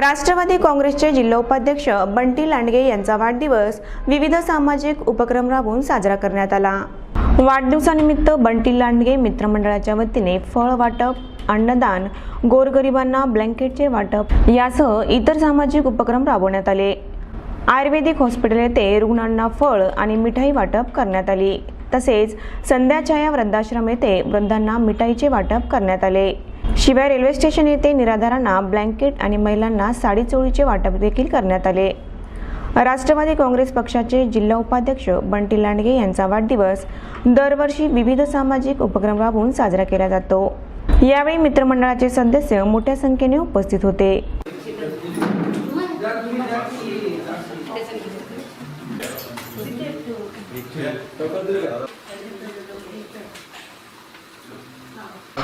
राष्ट्रवादी काँग्रेसचे जिल्हा उपाध्यक्ष बंटी लांडगे यांचा वाढदिवस विविध सामाजिक उपक्रम राबवून साजरा करण्यात आला. वाढदिवसानिमित्त बंटी लांडगे मित्रमंडळाच्या वतीने फळ वाटप अन्नदान गोरगरिबांना ब्लँकेटचे वाटप यासह इतर सामाजिक उपक्रम राबवण्यात आले. आयुर्वेदिक हॉस्पिटल येथे रुग्णांना फळ आणि मिठाई वाटप करण्यात आली. तसेच संध्याछाया वृद्धाश्रम येथे वृद्धांना मिठाईचे वाटप करण्यात आले. शिवाय रेल्वे स्टेशन येथे निराधारांना ब्लँकेट आणि महिलांना साडी चोळीचे वाटप देखील करण्यात आले. राष्ट्रवादी काँग्रेस पक्षाचे जिल्हा उपाध्यक्ष बंटी लांडगे यांचा वाढदिवस दरवर्षी विविध सामाजिक उपक्रम राबवून साजरा केला जातो. यावेळी मित्रमंडळाचे सदस्य मोठ्या संख्येने उपस्थित होते.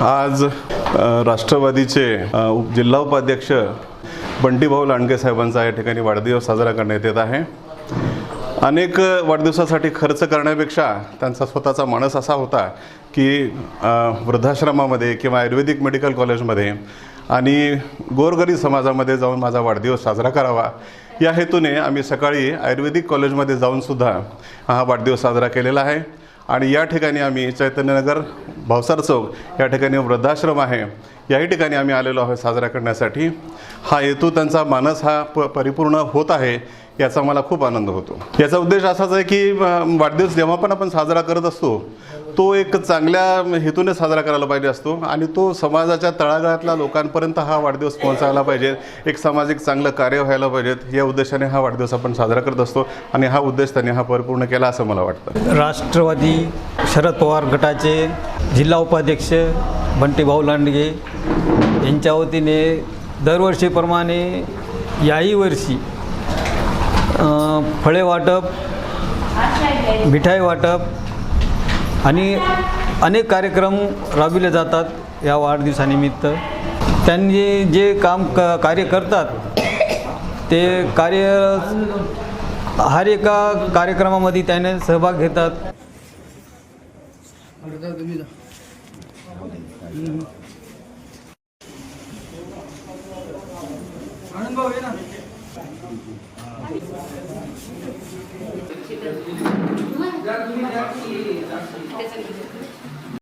आज राष्ट्रवादीचे जिल्हा उपाध्यक्ष बंटीभाऊ लांडगे साहेबांचा या ठिकाणी वाढदिवस साजरा करण्यात येत आहे. अनेक वाढदिवसासाठी खर्च करण्यापेक्षा त्यांचा स्वतःचा मनस असा होता की वृद्धाश्रमामध्ये किंवा आयुर्वेदिक मेडिकल कॉलेजमध्ये आणि गोरगरीब समाजामध्ये जाऊन माझा वाढदिवस साजरा करावा. या हेतूने आम्ही सकाळी आयुर्वेदिक कॉलेजमध्ये जाऊनसुद्धा हा वाढदिवस साजरा केलेला आहे. आणि या ठिकाणी आम्ही चैतन्यनगर भावसार चौक या ठिकाणी वृद्धाश्रम आहे. याही ठिकाणी आम्ही आलेलो आहोत साजरा करण्यासाठी. हा हेतू त्यांचा मानस हा प परिपूर्ण होत आहे याचा मला खूप आनंद होतो. याचा उद्देश असाच आहे की वाढदिवस जेव्हा पण आपण साजरा करत असतो तो एक चांगल्या हेतूने साजरा करायला पाहिजे असतो आणि तो समाजाच्या तळागाळातल्या लोकांपर्यंत हा वाढदिवस पोहोचायला पाहिजे. एक सामाजिक चांगलं कार्य व्हायला पाहिजेत. या उद्देशाने हा वाढदिवस आपण साजरा करत असतो आणि हा उद्देश त्यांनी हा परिपूर्ण केला असं मला वाटतं. राष्ट्रवादी शरद पवार गटाचे जिल्हा उपाध्यक्ष बंटीभाऊ लांडगे यांच्या वतीने दरवर्षीप्रमाणे याही वर्षी फळे वाटप मिठाई वाटप आणि अनेक कार्यक्रम राबविले जातात या वाढदिवसानिमित्त. त्यांनी जे काम क कार्य करतात ते कार्य हर एका कार्यक्रमामध्ये त्याने सहभाग घेतात. 两米两米两米。